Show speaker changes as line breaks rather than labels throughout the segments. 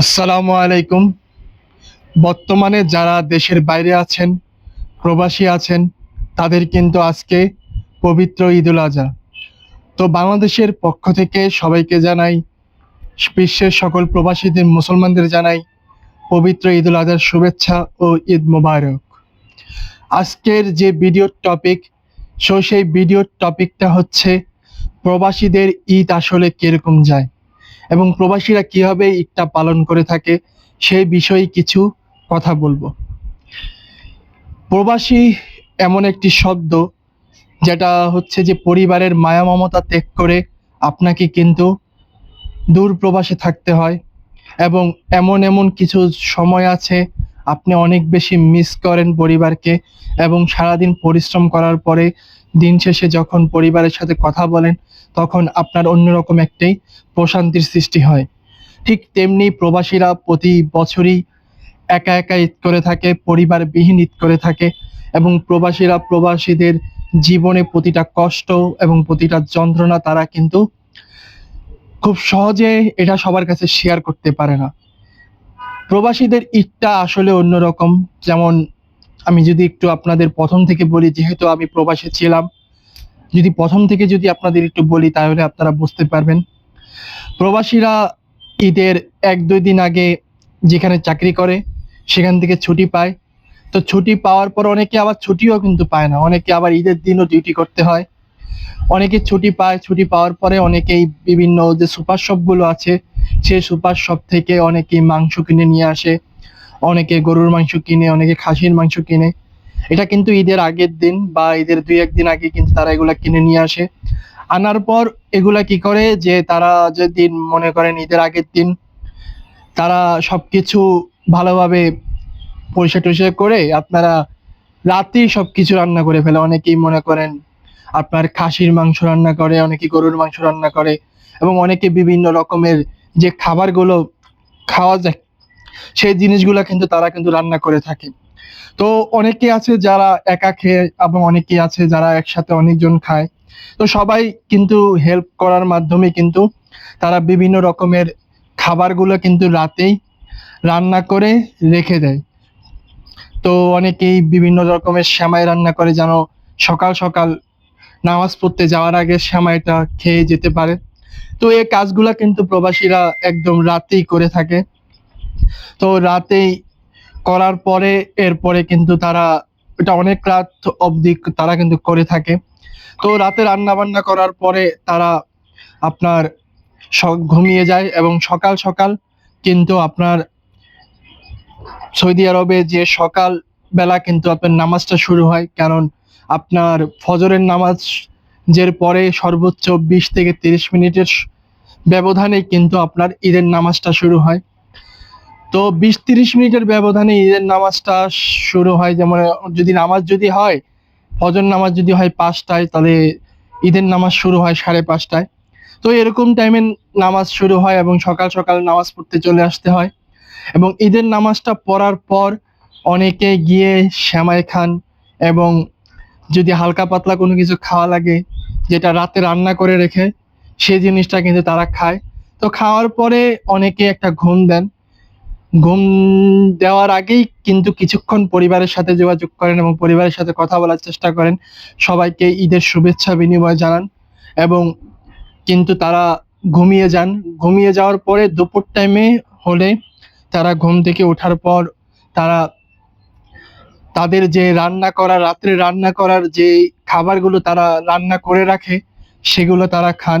আসসালামু আলাইকুম। বর্তমানে যারা দেশের বাইরে আছেন, প্রবাসী আছেন, তাদের কিন্তু আজকে পবিত্র ঈদুল আজহা। তো বাংলাদেশের পক্ষ থেকে সবাইকে জানাই, বিশ্বের সকল প্রবাসীদের, মুসলমানদের জানাই পবিত্র ঈদুল আজহার শুভেচ্ছা ও ঈদ মোবারক। আজকের যে ভিডিওর টপিক সো সেই ভিডিওর টপিকটা হচ্ছে, প্রবাসীদের ঈদ আসলে কীরকম যায়? এবং প্রবাসীরা কীভাবে ঈদটা পালন করে থাকে, সেই বিষয়ে কিছু কথা বলব। প্রবাসী এমন একটি শব্দ যেটা হচ্ছে যে পরিবারের মায়া মমতা ত্যাগ করে আপনাকে কিন্তু দূর প্রবাসে থাকতে হয় এবং এমন এমন কিছু সময় আছে আপনি অনেক বেশি মিস করেন পরিবারকে এবং সারাদিন পরিশ্রম করার পরে দিন শেষে যখন পরিবারের সাথে কথা বলেন, তখন আপনার অন্যরকম একটাই প্রশান্তির সৃষ্টি হয়। ঠিক তেমনি প্রবাসীরা প্রতি বছরই একা একা ঈদ করে থাকে, পরিবারবিহীন ঈদ করে থাকে এবং প্রবাসীরা প্রবাসীদের জীবনে প্রতিটা কষ্ট এবং প্রতিটা যন্ত্রণা তারা কিন্তু খুব সহজে এটা সবার কাছে শেয়ার করতে পারে না। প্রবাসীদের ঈদটা আসলে অন্যরকম, যেমন আমি যদি একটু আপনাদের প্রথম থেকে বলি, যেহেতু আমি প্রবাসে ছিলাম, যদি প্রথম থেকে যদি আপনাদের একটু বলি, তাহলে আপনারা বুঝতে পারবেন। প্রবাসীরা ঈদের এক দুই দিন আগে যেখানে চাকরি করে, সেখান থেকে ছুটি পায়। তো ছুটি পাওয়ার পর অনেকে আবার ছুটিও কিন্তু পায় না। অনেকে আবার ঈদের দিনও ডিউটি করতে হয়। অনেকে ছুটি পায়, ছুটি পাওয়ার পরে অনেকেই বিভিন্ন যে সুপার শপগুলো আছে, সেই সুপার শপ থেকে অনেকেই মাংস কিনে নিয়ে আসে। অনেকে গরুর মাংস কিনে, অনেকে খাসির মাংস কিনে। এটা কিন্তু ঈদের আগের দিন বা ঈদের দুই একদিন আগে কিন্তু তারা এগুলা কিনে নিয়ে আসে। আনার পর এগুলা কি করে যে তারা যেদিন মনে করেন ঈদের আগের দিন তারা সবকিছু ভালোভাবে পরিষ্কার টরিষ্কার করে আপনারা রাতেই সবকিছু রান্না করে ফেলে। অনেকেই মনে করেন আপনার খাসির মাংস রান্না করে, অনেকে গরুর মাংস রান্না করে এবং অনেকে বিভিন্ন রকমের যে খাবারগুলো খাওয়া যায় সেই জিনিসগুলো কিন্তু তারা কিন্তু রান্না করে থাকে। তো অনেকে আছে যারা একা খেয়ে এবং অনেকে আছে যারা একসাথে অনেকজন খায়। তো সবাই কিন্তু হেল্প করার মাধ্যমে কিন্তু তারা বিভিন্ন রকমের খাবারগুলো কিন্তু রাতেই রান্না করে রেখে দেয়। তো অনেকেই বিভিন্ন রকমের সেমাই রান্না করে যেন সকাল সকাল নামাজ পড়তে যাওয়ার আগে সেমাইটা খেয়ে যেতে পারে। তো এই কাজগুলা কিন্তু প্রবাসীরা একদম রাতেই করে থাকে। তো রাতেই করার পরে, এরপরে কিন্তু তারা, এটা অনেক রাত অবধি তারা কিন্তু করে থাকে। তো রাতে রান্না বান্না করার পরে তারা আপনার ঘুমিয়ে যায় এবং সকাল সকাল কিন্তু আপনার সৌদি আরবে যে সকাল বেলা কিন্তু আপনার নামাজটা শুরু হয়। কারণ আপনার ফজরের নামাজ যের পরে সর্বোচ্চ বিশ থেকে তিরিশ মিনিটের ব্যবধানে কিন্তু আপনার ঈদের নামাজটা শুরু হয়। তো বিশ তিরিশ মিনিটের ব্যবধানে ঈদের নামাজটা শুরু হয়, যেমন, যদি নামাজ যদি হয়, ফজর নামাজ যদি হয় পাঁচটায়, তাহলে ঈদের নামাজ শুরু হয় সাড়ে পাঁচটায়। তো এরকম টাইমে নামাজ শুরু হয় এবং সকাল সকাল নামাজ পড়তে চলে আসতে হয়। এবং ঈদের নামাজটা পড়ার পর অনেকে গিয়ে শ্যামাই খান এবং যদি হালকা পাতলা কোনো কিছু খাওয়া লাগে, যেটা রাতে রান্না করে রেখে, সেই জিনিসটা কিন্তু তারা খায়। তো খাওয়ার পরে অনেকে একটা ঘুম দেন। ঘুম দেওয়ার আগেই কিন্তু কিছুক্ষণ পরিবারের সাথে যোগাযোগ করেন এবং পরিবারের সাথে কথা বলার চেষ্টা করেন। সবাইকে ঈদের শুভেচ্ছা বিনিময় জানান এবং কিন্তু তারা ঘুমিয়ে যান। ঘুমিয়ে যাওয়ার পরে দুপুর টাইমে হলে তারা ঘুম থেকে ওঠার পর তারা তাদের যে রান্না করা, রাত্রে রান্না করার যে খাবারগুলো তারা রান্না করে রাখে, সেগুলো তারা খান।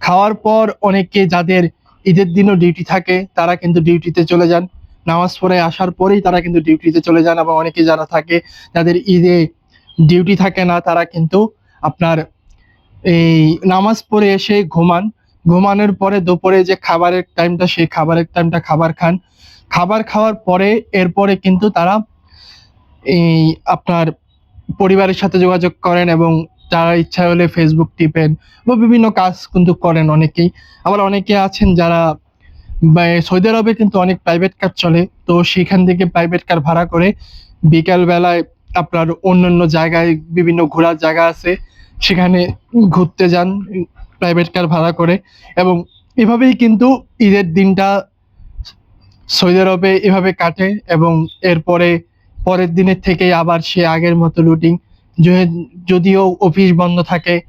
খাওয়ার পর অনেকে যাদের ঈদের দিনও ডিউটি থাকে, তারা কিন্তু ডিউটিতে চলে যান। নামাজ পড়ে আসার পরেই তারা কিন্তু ডিউটিতে চলে যান এবং অনেকে যারা থাকে, যাদের ঈদে ডিউটি থাকে না, তারা কিন্তু আপনার এই নামাজ পড়ে এসে ঘুমান। ঘুমানোর পরে দুপুরে যে খাবারের টাইমটা সেই খাবারের টাইমটা খাবার খান। খাবার খাওয়ার পরে, এরপরে কিন্তু তারা এই আপনার পরিবারের সাথে যোগাযোগ করেন এবং তারা ইচ্ছা হলে ফেসবুক টিপেন বা বিভিন্ন কাজ কিন্তু করেন অনেকেই। আবার অনেকে আছেন যারা সৌদি আরবে কিন্তু অনেক প্রাইভেট কার চলে, তো সেখান থেকে প্রাইভেট কার ভাড়া করে বিকাল বেলায় আপনার অন্যান্য জায়গায় বিভিন্ন ঘোরার জায়গা আছে, সেখানে ঘুরতে যান প্রাইভেট কার ভাড়া করে। এবং এভাবেই কিন্তু ঈদের দিনটা সৌদি আরবে এভাবে কাটে এবং এরপরে পরের দিনের থেকেই আবার সে আগের মতো লুটিং যদিও অফিস বন্ধ থাকে,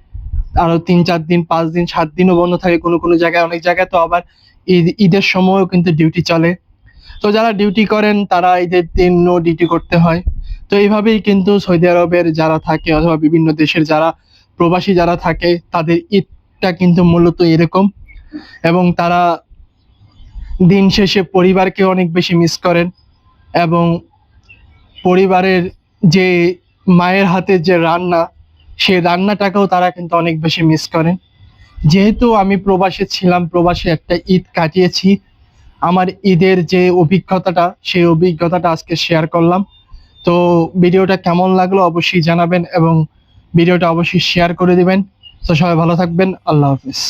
আরও তিন চার দিন, পাঁচ দিন, সাত দিনও বন্ধ থাকে কোনো কোনো জায়গায়, অনেক জায়গায় তো আবার ঈদ, ঈদের সময়ও কিন্তু ডিউটি চলে। তো যারা ডিউটি করেন, তারা ঈদের দিন নো ডিউটি করতে হয়। তো এইভাবেই কিন্তু সৌদি আরবের যারা থাকে অথবা বিভিন্ন দেশের যারা প্রবাসী যারা থাকে, তাদের ঈদটা কিন্তু মূলত এরকম। এবং তারা দিন শেষে পরিবারকে অনেক বেশি মিস করেন। এবং পরিবারের যে মায়ের হাতের যে রান্না সেই রান্নাটাকেও তারা কিন্তু অনেক বেশি মিস করেন। যেহেতু আমি প্রবাসে ছিলাম, প্রবাসে একটা ঈদ কাটিয়েছি, আমার ঈদের যে অভিজ্ঞতাটা, সেই অভিজ্ঞতাটা আজকে শেয়ার করলাম। তো ভিডিওটা কেমন লাগল অবশ্যই জানাবেন এবং ভিডিওটা অবশ্যই শেয়ার করে দিবেন। তো সবাই ভালো থাকবেন, আল্লাহ হাফিজ।